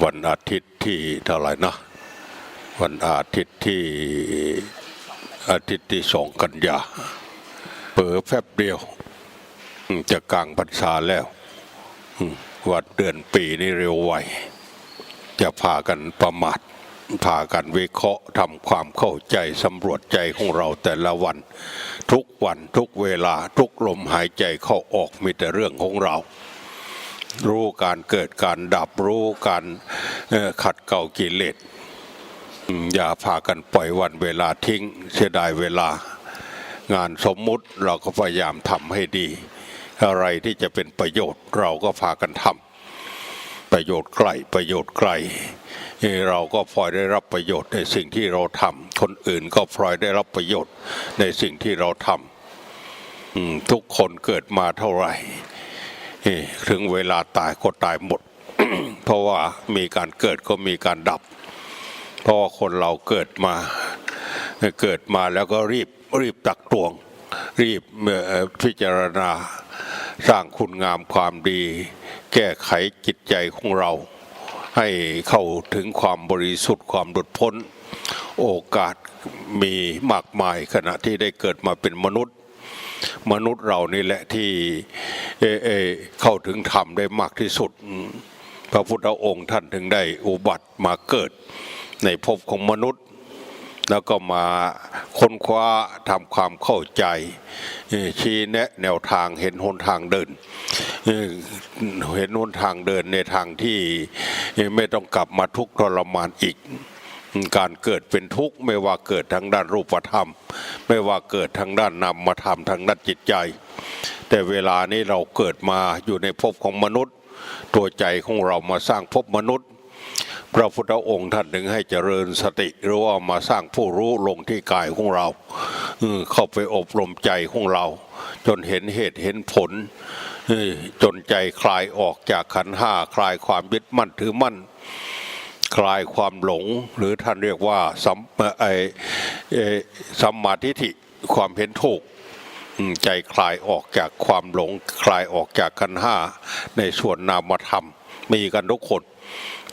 วันอาทิตย์ที่เท่าไหร่นะวันอาทิตย์ที่อาทิตย์ที่สองกันยาเปิดแฟบเดียว จะกลางพรรษาแล้ววันเดือนปีนี่เร็วไวจะพากันประมาทพากันวิเคราะห์ทำความเข้าใจสำรวจใจของเราแต่ละวัน ทุกวันทุกเวลาทุกลมหายใจเข้าออกมีแต่เรื่องของเรา รู้การเกิดการดับรู้การขัดเกลากิเลสอืมอย่าพากันปล่อยวันเวลาทิ้งเสียดายเวลา งานสมมุติเราก็พยายามทำให้ดี อะไรที่จะเป็นประโยชน์เราก็พากันทำประโยชน์ใกล้ประโยชน์ไกลเราก็พลอยได้รับประโยชน์ในสิ่งที่เราทำคนอื่นก็พลอยได้รับประโยชน์ในสิ่งที่เราทำทุกคนเกิดมาเท่าไหร่ ถึงเวลาตายก็ตายหมด เพราะว่ามีการเกิดก็มีการดับ เพราะาคนเราเกิดมาเกิดมาแล้วก็รีบรีบตักตวง รีบพิจารณาสร้างคุณงามความดี แก้ไขจิตใจของเรา ให้เข้าถึงความบริสุทธิ์ความหลุดพ้น โอกาสมีมากมายขณะที่ได้เกิดมาเป็นมนุษย์ มนุษย์เรานี่แหละที่ เออเอเข้าถึงธรรมได้มากที่สุด พระพุทธองค์ท่านถึงได้อุบัติมาเกิดในภพของมนุษย์ แล้วก็มาค้นคว้าทำความเข้าใจชี้แนะแนวทางเห็นหนทางเดิน เห็นหนทางเดินในทางที่ไม่ต้องกลับมาทุกข์ทรมานอีกการเกิดเป็นทุกข์ไม่ว่าเกิดทางด้านรูปธรรม ไม่ว่าเกิดทางด้านนามธรรมทางด้านจิตใจ แต่เวลานี้เราเกิดมาอยู่ในภพของมนุษย์ ตัวใจของเรามาสร้างภพมนุษย์ พระพุทธองค์ท่านถึงให้เจริญสติหรือว่ามาสร้างผู้รู้ลงที่กายของเราเข้าไปอบรมใจของเรา จนเห็นเหตุเห็นผลจนใจคลายออกจากขันห้าคลายความยึดมั่นถือมั่นคลายความหลงหรือท่านเรียกว่าสัมไอสัมมาทิฏฐิความเห็นถูก ใจคลายออกจากความหลงคลายออกจากขันห้าในส่วนนามธรรม มีกันทุกคน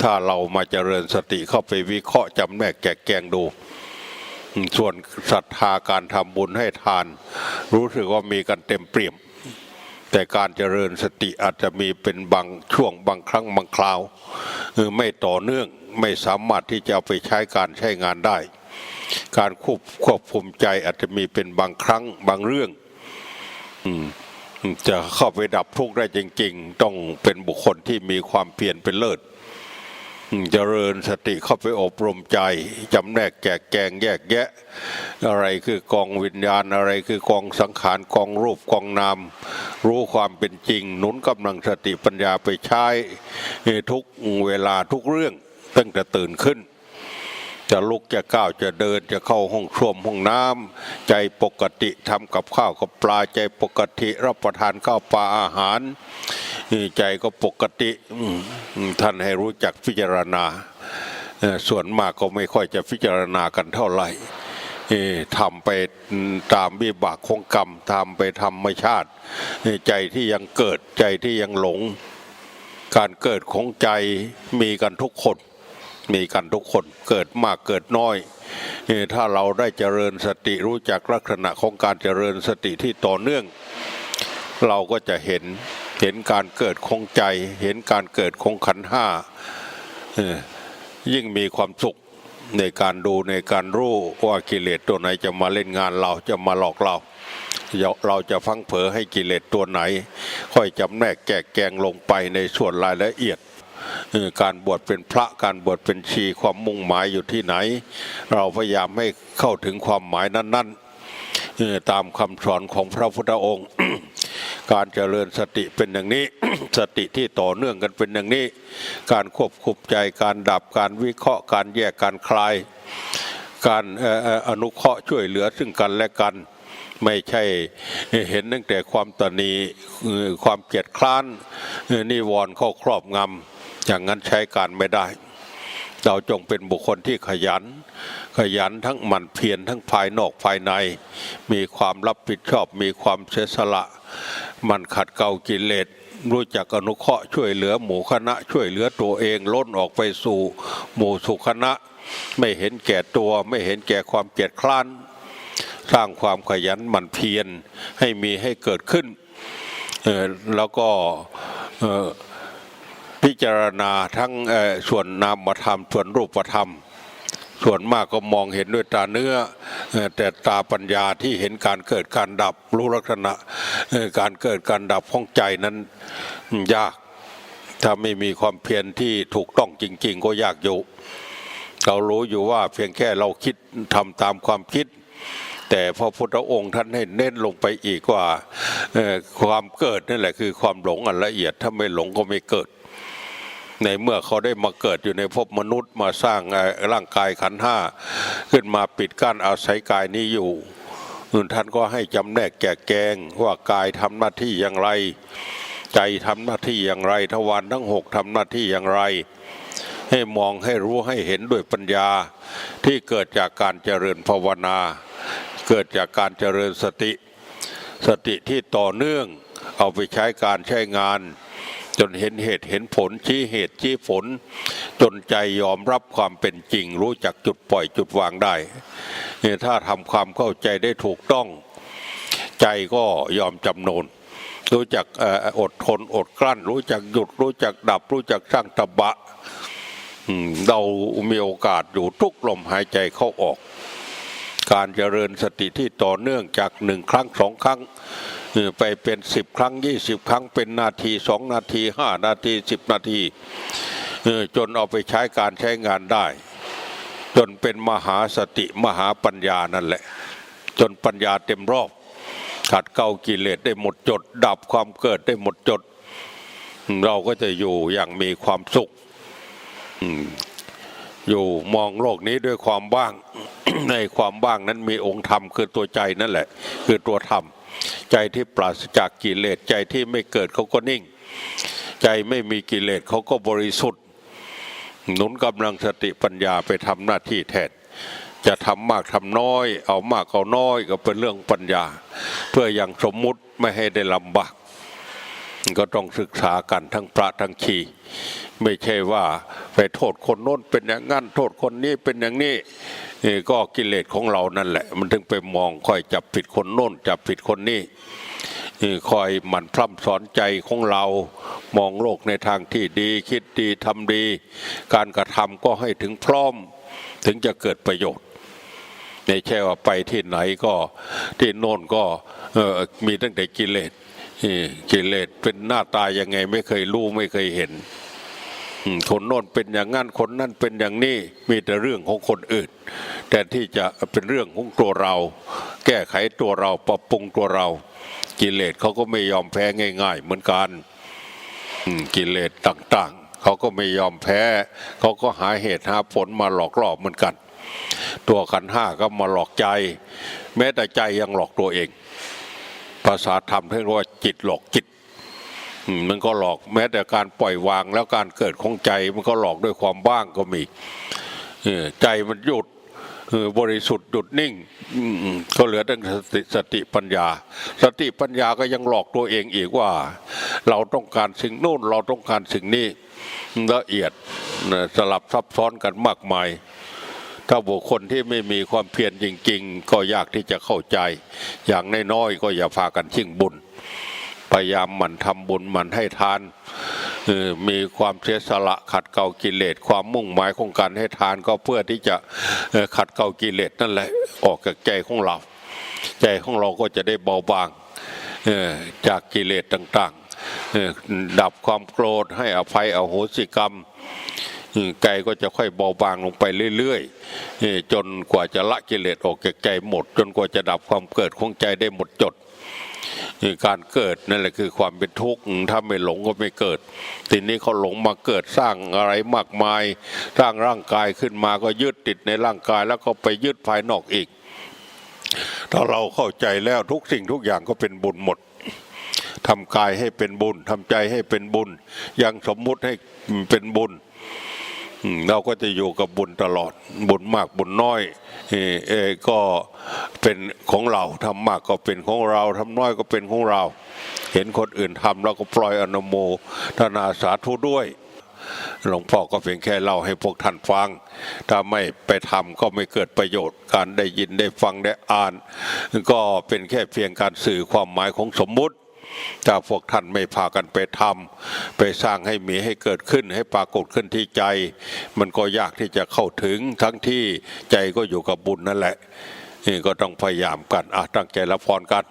ถ้าเรามาเจริญสติเข้าไปวิเคราะห์จำแนกแกะแกงดู ส่วนศรัทธาการทำบุญให้ทาน รู้สึกว่ามีกันเต็มเปี่ยม แต่การเจริญสติอาจจะมีเป็นบางช่วงบางครั้งบางคราวเอไม่ต่อเนื่องไม่สามารถที่จะเอาไปใช้การใช้งานได้ การควบควบคุมใจอาจจะมีเป็นบางครั้งบางเรื่อง จะเข้าไปดับทุกข์ได้จริง ๆ ต้องเป็นบุคคลที่มีความเพียรเป็นเลิศเจริญสติเข้าไปอบรมใจจำแนกแจกแกงแยกแยะ อะไรคือกองวิญญาณอะไรคือกองสังขารกองรูปกองนาม รู้ความเป็นจริง หนุนกำลังสติปัญญาไปใช้ทุกเวลาทุกเรื่องตั้งแต่ตื่นขึ้น จะลุกจะก้าวจะเดินจะเข้าห้องส้วมห้องน้ำใจปกติทำกับข้าวกับปลาใจปกติรับประทานข้าวปลาอาหารใจก็ปกติท่านให้รู้จักพิจารณา ส่วนมากก็ไม่ค่อยจะพิจารณากันเท่าไหร่ทำไปตามวิบากของกรรมทำไปธรรมชาติ ใจที่ยังเกิดใจที่ยังหลง การเกิดของใจมีกันทุกคน มีกันทุกคนเกิดมากเกิดน้อยถ้าเราได้เจริญสติรู้จักลักษณะของการเจริญสติที่ต่อเนื่อง เราก็จะเห็นเห็นการเกิดของใจ เห็นการเกิดของขันห้ายิ่งมีความสุขในการดูในการรู้ว่ากิเลสตัวไหนจะมาเล่นงานเราจะมาหลอกเรา เราจะฟังเผลอให้กิเลสตัวไหน ค่อยจำแนกแกะแกงลงไปในส่วนรายละเอียด การบวชเป็นพระการบวชเป็นชีความมุ่งหมายอยู่ที่ไหน เราพยายามให้เข้าถึงความหมายนั้นๆตามคำสอนของพระพุทธองค์ การเจริญสติเป็นอย่างนี้ สติที่ต่อเนื่องกันเป็นอย่างนี้ การควบคุมใจการดับการวิเคราะห์การแยกการคลาย การออนุเคราะห์ช่วยเหลือซึ่งกันและกันไม่ใช่เห็นตั้งแต่ความตนีความเกลียดคร้านนิวรณ์เข้าครอบงำ อย่างนั้นใช้การไม่ได้ เราจงเป็นบุคคลที่ขยัน ขยันทั้งหมั่นเพียรทั้งภายนอกภายใน มีความรับผิดชอบ มีความเสียสละ มันขัดเกลากิเลสรู้จักอนุเคราะห์ช่วยเหลือหมู่คณะ ช่วยเหลือตัวเองล้นออกไปสู่หมู่สุคณะ ไม่เห็นแก่ตัว ไม่เห็นแก่ความเกียจคร้าน สร้างความขยันหมั่นเพียรให้มีให้เกิดขึ้นแล้วก็ พิจารณาทั้งส่วนนามธรรม ส่วนรูปธรรม ส่วนมากก็มองเห็นด้วยตาเนื้อ แต่ตาปัญญาที่เห็นการเกิดการดับรู้ลักษณะการเกิดการดับของใจนั้นยาก ถ้าไม่มีความเพียรที่ถูกต้องจริง ๆ ก็ยากอยู่เรารู้อยู่ว่าเพียงแค่เราคิดทำตามความคิดแต่พระพุทธองค์ท่านให้เน้นลงไปอีกว่าความเกิดนั่นแหละคือความหลงอันละเอียดถ้าไม่หลงก็ไม่เกิด ในเมื่อเขาได้มาเกิดอยู่ในภพมนุษย์มาสร้างร่างกายขันห้าขึ้นมาปิดกั้นอาศัยกายนี้อยู่ท่านก็ให้จำแนกแจกแจงว่ากายทำหน้าที่อย่างไร ใจทำหน้าที่อย่างไรทวารทั้งหกทำหน้าที่อย่างไร ให้มองให้รู้ให้เห็นด้วยปัญญาที่เกิดจากการเจริญภาวนา เกิดจากการเจริญสติ สติที่ต่อเนื่องเอาไปใช้การใช้งาน จนเห็นเหตุเห็นผลชี้เหตุชี้ผล จนใจยอมรับความเป็นจริง รู้จักจุดปล่อยจุดวางได้เนี่ยถ้าทำความเข้าใจได้ถูกต้อง ใจก็ยอมจำนนรู้จักอดทนอดกลั้น รู้จักหยุด รู้จักดับ รู้จักสร้างตบะเรามีโอกาสอยู่ทุกลมหายใจเข้าออก การเจริญสติที่ต่อเนื่องจากหนึ่งครั้งสองครั้ง ไปเป็นสิบครั้งยี่สิบครั้งเป็นนาทีสองนาทีห้านาทีสิบนาทีจนเอาไปใช้การใช้งานได้ จนเป็นมหาสติมหาปัญญานั่นแหละ จนปัญญาเต็มรอบ ขัดเกลากิเลสได้หมดจด ดับความเกิดได้หมดจด เราก็จะอยู่อย่างมีความสุขอืมอยู่มองโลกนี้ด้วยความว่าง ในความว่างนั้นมีองค์ธรรมคือตัวใจนั่นแหละ คือตัวธรรม ใจที่ปราศจากกิเลสใจที่ไม่เกิดเขาก็นิ่ง ใจไม่มีกิเลสเขาก็บริสุทธิ์ หนุนกำลังสติปัญญาไปทำหน้าที่แทนจะทำมากทำน้อย เอามากเอาน้อยก็เป็นเรื่องปัญญา เพื่ออยังสมมุติไม่ให้ได้ลำบากก็ต้องศึกษากันทั้งพระทั้งชีไม่ใช่ว่าไปโทษคนโน้นเป็นอย่างนั้นโทษคนนี้เป็นอย่างนี้ นี่ก็กิเลสของเรานั่นแหละ มันถึงไปมองคอยจับผิดคนโน้น จับผิดคนนี้นี่คอยหมั่นพร่ำสอนใจของเรามองโลกในทางที่ดีคิดดีทำดี การกระทำก็ให้ถึงพร้อมถึงจะเกิดประโยชน์ไม่ใช่ว่าไปที่ไหนก็ที่โน่นก็มีตั้งแต่กิเลสกิเลสเป็นหน้าตายังไงไม่เคยรู้ไม่เคยเห็น คนโน่นเป็นอย่างนั้นคนนั่นเป็นอย่างนี้มีแต่เรื่องของคนอื่น แต่ที่จะเป็นเรื่องของตัวเรา แก้ไขตัวเราปรับปรุงตัวเรา กิเลสเขาก็ไม่ยอมแพ้ง่าย ๆ เหมือนกันกิเลสต่างๆ เขาก็ไม่ยอมแพ้เขาก็หาเหตุหาผลมาหลอกล่อเหมือนกัน ตัวขันห้าก็มาหลอกใจ แม้แต่ใจยังหลอกตัวเอง ภาษาธรรมเรียกว่าจิตหลอกจิต มันก็หลอกแม้แต่การปล่อยวางแล้วการเกิดของใจมันก็หลอกด้วยความบ้างก็มีใจมันหยุดบริสุทธิ์หยุดนิ่งก็เหลือแต่สติสติปัญญา สติปัญญาก็ยังหลอกตัวเองอีกว่า เราต้องการสิ่งโน้นเราต้องการสิ่งนี้ละเอียดสลับซับซ้อนกันมากมาย ถ้าบุคคลที่ไม่มีความเพียรจริง ๆ ก็ยากที่จะเข้าใจ อย่างน้อยๆก็อย่าพากันชิ่งบุญ พยายามหมั่นทำบุญหมั่นให้ทานมีความเสียสละขัดเกลากิเลสความมุ่งหมายของการให้ทานก็เพื่อที่จะขัดเกลากิเลสนั่นแหละออกจากใจของเรา ใจของเราก็จะได้เบาบางจากกิเลสต่างๆ ดับความโกรธให้อภัยอโหสิกรรมใจก็จะค่อยเบาบางลงไปเรื่อยๆจนกว่าจะละกิเลสออกจากใจหมด จนกว่าจะดับความเกิดของใจได้หมดจด เอ่อการเกิดนั่นแหละคือความเป็นทุกข์ถ้าไม่หลงก็ไม่เกิด ทีนี้เขาหลงมาเกิดสร้างอะไรมากมาย สร้างร่างกายขึ้นมาก็ยึดติดในร่างกายแล้วก็ไปยึดภายนอกอีก ถ้าเราเข้าใจแล้วทุกสิ่งทุกอย่างก็เป็นบุญหมดทำกายให้เป็นบุญทำใจให้เป็นบุญ ยังสมมุติให้เป็นบุญ เราก็จะอยู่กับบุญตลอด บุญมากบุญน้อยเออเอก็เป็นของเราทำมากก็เป็นของเราทำน้อยก็เป็นของเรา เห็นคนอื่นทำเราก็ปล่อยอนโมทนาสาธุด้วยหลวงพ่อก็เพียงแค่เล่าให้พวกท่านฟัง ถ้าไม่ไปทำก็ไม่เกิดประโยชน์ การได้ยินได้ฟังได้อ่าน ก็เป็นแค่เพียงการสื่อความหมายของสมมุติ ถ้าพวกท่านไม่พากันไปทำไปสร้างให้มีให้เกิดขึ้นให้ปรากฏขึ้นที่ใจ มันก็ยากที่จะเข้าถึงทั้งที่ใจก็อยู่กับบุญนั่นแหละนี่ก็ต้องพยายามกันอะตั้งใจรับพรกัน